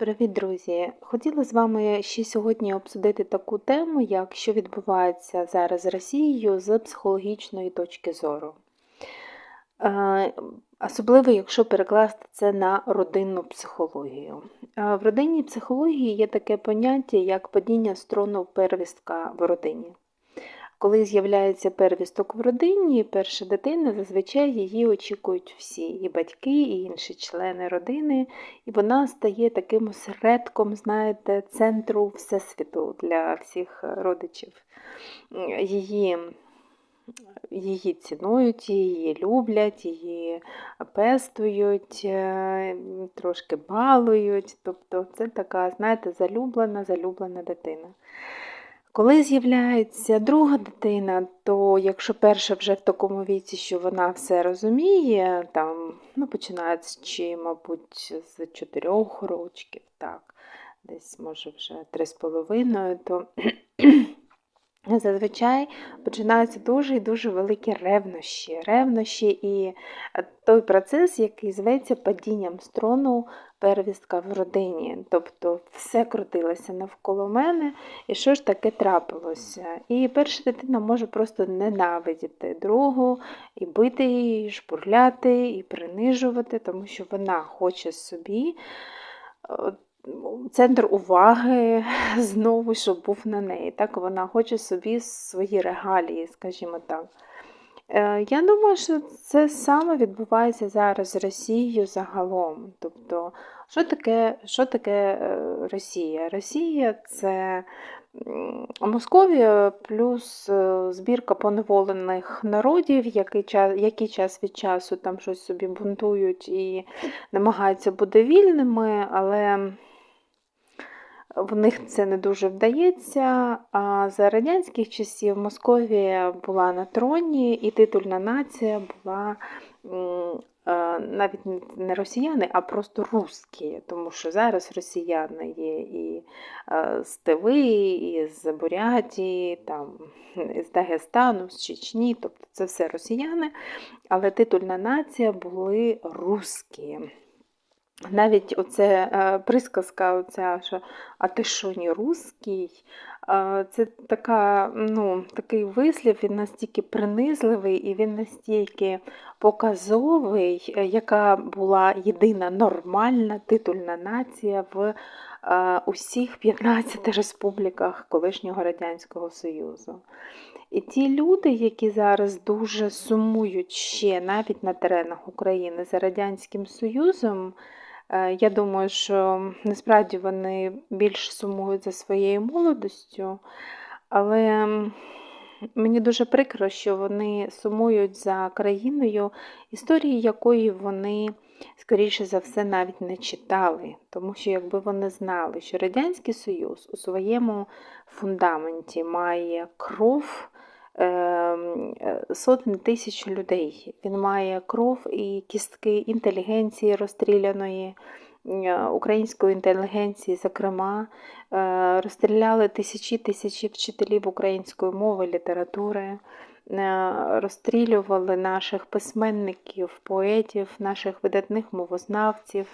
Привіт, друзі! Хотіла з вами ще сьогодні обсудити таку тему, як що відбувається зараз з Росією з психологічної точки зору. Е, Особливо, якщо перекласти це на родинну психологію. Е, В родинній психології є таке поняття, як падіння строну первістка в родині. Коли з'являється первісток в родині, перша дитина, зазвичай її очікують всі, і батьки, і інші члени родини, і вона стає таким осередком, знаєте, центру всесвіту для всіх родичів. Її Її цінують, її люблять, її пестують, е, трошки балують. Тобто це така, знаєте, залюблена, залюблена дитина. Коли з'являється друга дитина, то якщо перша вже в такому віці, що вона все розуміє, там, ну, починаючи, мабуть, з чотирьох рочків, так, десь, може, вже три з половиною, то Зазвичай починаються дуже і дуже великі ревнощі. Ревнощі і той процес, який зветься падінням строну первістка в родині. Тобто все крутилося навколо мене, і що ж таке трапилося. І перша дитина може просто ненавидіти другу, і бити її, і шпурляти, і принижувати, тому що вона хоче собі центр уваги знову, щоб був на неї. Так Вона хоче собі свої регалії, скажімо так. Е, я думаю, що це саме відбувається зараз з Росією загалом. Тобто, що таке що таке е, Росія? Росія це Московія плюс е, збірка поневолених народів, які час, які час від часу там щось собі бунтують і намагаються бути вільними, але в них це не дуже вдається. А за радянських часів Московія була на троні, і титульна нація була навіть не росіяни, а просто русські, тому що зараз росіяни є і з Тиви, і з Бурятії, там, з Дагестану, з Чечні, тобто це все росіяни, але титульна нація були русські. Навіть оце е, присказка, оця, що а ти що не русський, це така, ну, такий вислів, він настільки принизливий і він настільки показовий, е, яка була єдина нормальна титульна нація в усіх 15 республіках колишнього Радянського Союзу. І ті люди, які зараз дуже сумують ще навіть на теренах України за Радянським Союзом, Е, я думаю, що насправді вони більш сумують за своєю молодостю, але мені дуже прикро, що вони сумують за країною, історії якої вони, скоріше за все, навіть не читали. Тому що, якби вони знали, що Радянський Союз у своєму фундаменті має кров. Ем, е, тисяч людей. Він має кров і кістки інтелігенції розстріляної, е, української інтелігенції, зокрема, е, розстріляли тисячі тисячі вчителів української мови, літератури. Розстрілювали наших письменників, поетів, наших видатних мовознавців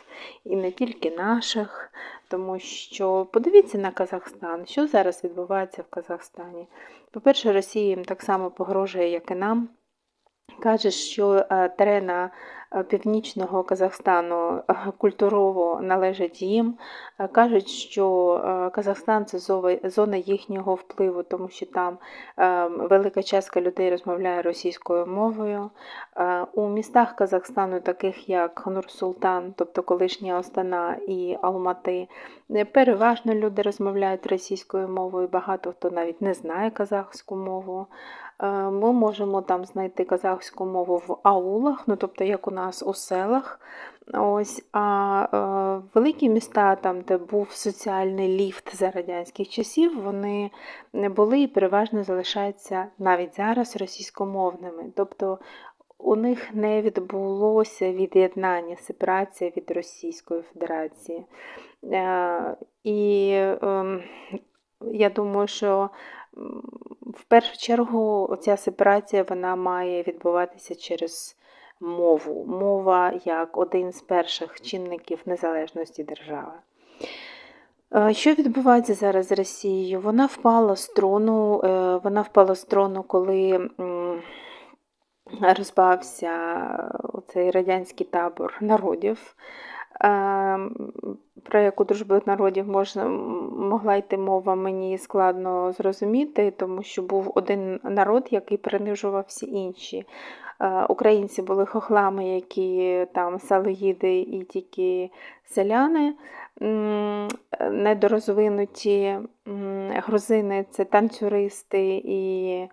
і не тільки наших, тому що подивіться на Казахстан, що зараз відбувається в Казахстані. По-перше, Росія їм так само погрожує, як і нам. Каже, що е, терена е, північного Казахстану е, культурово належать їм. Кажуть, що Казахстан це зона їхнього впливу, тому що там велика частка людей розмовляє російською мовою. У містах Казахстану, таких як Нур-Султан, тобто колишня Остана і Алмати, переважно люди розмовляють російською мовою, багато хто навіть не знає казахську мову. Е, ми можемо там знайти казахську мову в аулах, ну тобто як у нас у селах. Ось, А е, великі міста, там, де був соціальний ліфт за радянських часів, вони не були і переважно залишаються навіть зараз російськомовними. Тобто у них не відбулося від'єднання, сепарація від Російської Федерації. Е, і е, я думаю, що в першу чергу ця сепарація вона має відбуватися через мову. Мова як один з перших чинників незалежності держави. Е, Що відбувається зараз з Росією? Вона впала з трону, е, вона впала з трону, коли розпався цей радянський табор народів. Е, Про яку дружбу народів можна, могла йти мова, мені складно зрозуміти, тому що був один народ, який принижував всі інші. Е, Українці були хохлами, які там салоїди і тільки селяни недорозвинуті грузини це танцюристи і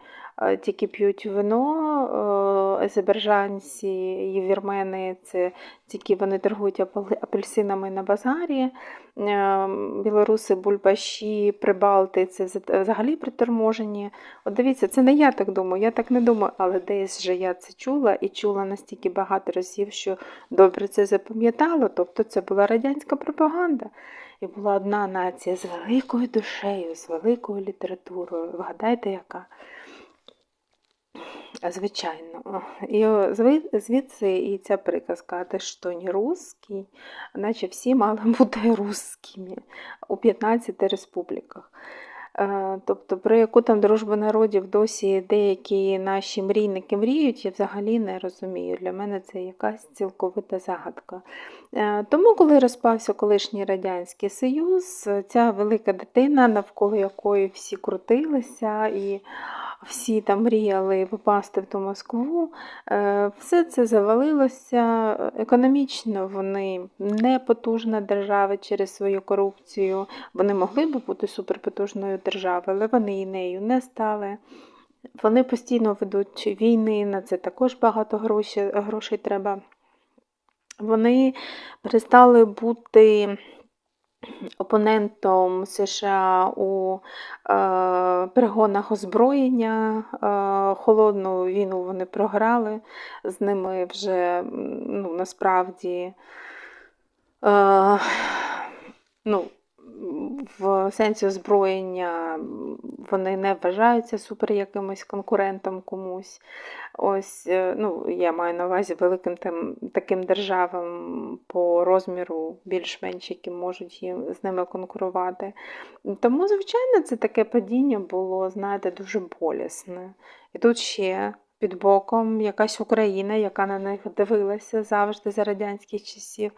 тільки п'ють вино, е, азербайджанці і вірмени це тільки вони торгують апельсинами на базарі. Е, Білоруси, бульбаші, прибалти це взагалі приторможені. От дивіться, це не я так думаю, я так не думаю, але десь же я це чула і чула настільки багато разів, що добре це запам'ятала. Тобто це була радянська пропаганда. І була одна нація з великою душею, з великою літературою. Вгадайте, яка? Звичайно. І звідси і ця приказка, ти що не русський, наче всі мали бути русскими у 15 республіках. Е, Тобто, про яку там дружбу народів досі деякі наші мрійники мріють, я взагалі не розумію. Для мене це якась цілковита загадка. Е, Тому, коли розпався колишній Радянський Союз, ця велика дитина, навколо якої всі крутилися і всі там мріяли попасти в ту Москву, е, все це завалилося. Економічно вони не потужна держава через свою корупцію. Вони могли б бути суперпотужною державою, але вони і нею не стали. Вони постійно ведуть війни, на це також багато грошей, грошей треба. Вони перестали бути опонентом США у е, перегонах озброєння. Е, холодну війну вони програли. З ними вже ну, насправді. Е, ну, в сенсі озброєння вони не вважаються супер якимось конкурентом комусь. Ось, е, ну, я маю на увазі великим тим, таким державам по розміру, більш-менш, які можуть їм з ними конкурувати. Тому, звичайно, це таке падіння було, знаєте, дуже болісне. І тут ще під боком якась Україна, яка на них дивилася завжди за радянських часів.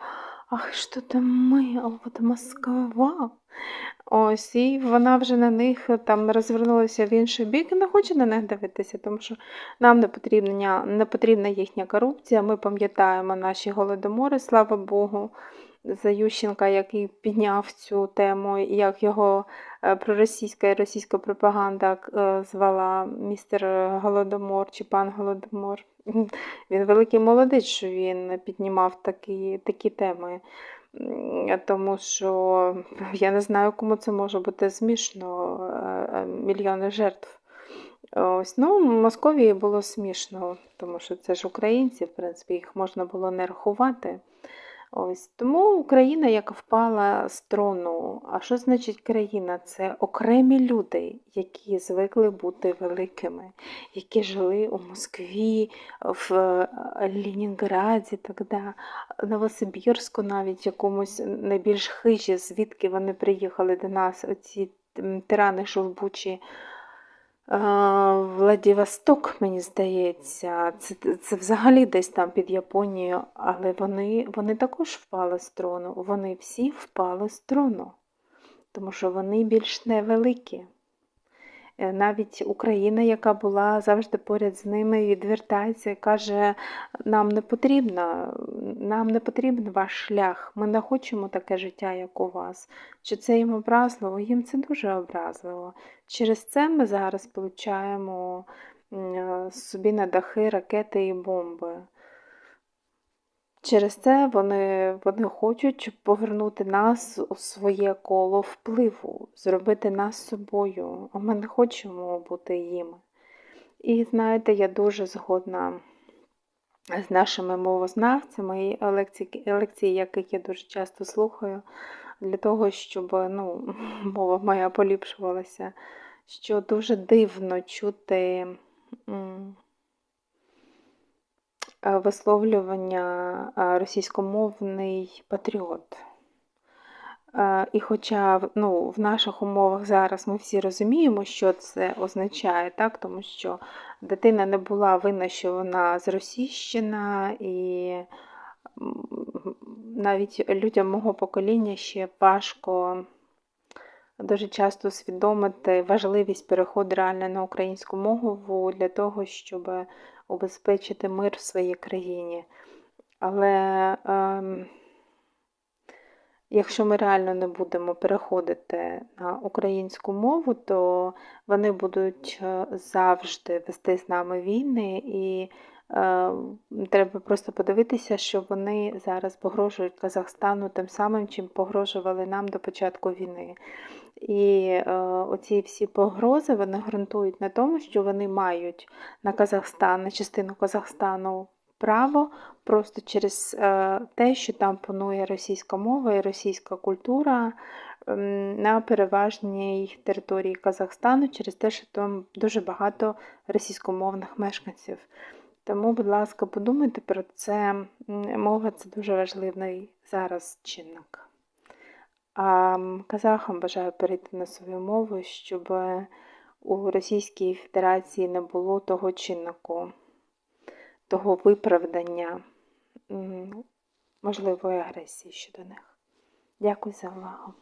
Ах, що там ми, а от Москва. Ось, і вона вже на них там розвернулася в інший бік і не хоче на них дивитися, тому що нам не потрібна, не потрібна їхня корупція. Ми пам'ятаємо наші голодомори, слава Богу, за Ющенка, який підняв цю тему, як його е, проросійська і російська пропаганда е, звала містер Голодомор чи пан Голодомор. Він великий молодець, що він піднімав такі, такі теми. Тому що я не знаю, кому це може бути смішно. е, Мільйони жертв. Ось, ну, Московії було смішно, тому що це ж українці, в принципі, їх можна було не рахувати. Ось тому Україна, яка впала з трону. А що значить країна? Це окремі люди, які звикли бути великими, які жили у Москві, в е, Ленінграді, тоді, Новосибірську, навіть якомусь найбільш хижі, звідки вони приїхали до нас, оці тирани, що в Бучі. Владивосток, мені здається, це, це взагалі десь там під Японією, але вони, вони також впали з трону. Вони всі впали з трону, тому що вони більш невеликі. Е, Навіть Україна, яка була завжди поряд з ними, відвертається і каже: нам не потрібно, нам не потрібен ваш шлях, ми не хочемо таке життя, як у вас. Чи це їм образливо? Їм це дуже образливо. Через це ми зараз получаємо собі на дахи ракети і бомби. Через це вони, вони хочуть повернути нас у своє коло впливу, зробити нас собою, а ми не хочемо бути їм. І знаєте, я дуже згодна з нашими мовознавцями, і лекції, лекції, яких я дуже часто слухаю, для того, щоб ну, мова моя поліпшувалася, що дуже дивно чути. Е, висловлювання е, російськомовний патріот. Е, І хоча ну, в наших умовах зараз ми всі розуміємо, що це означає, так? тому що дитина не була винна, що вона зросійщена, і навіть людям мого покоління ще важко дуже часто усвідомити важливість переходу реально на українську мову для того, щоб убезпечити мир в своїй країні. Але ем, якщо ми реально не будемо переходити на українську мову, то вони будуть е, завжди вести з нами війни, і е, треба просто подивитися, що вони зараз погрожують Казахстану тим самим, чим погрожували нам до початку війни. І е, оці всі погрози вони ґрунтують на тому, що вони мають на Казахстан, на частину Казахстану право просто через е, те, що там панує російська мова і російська культура ем, на переважній території Казахстану, через те, що там дуже багато російськомовних мешканців. Тому, будь ласка, подумайте про це. Мова це дуже важливий зараз чинник. А казахам бажаю перейти на свою мову, щоб у Російській Федерації не було того чиннику, того виправдання можливої агресії щодо них. Дякую за увагу.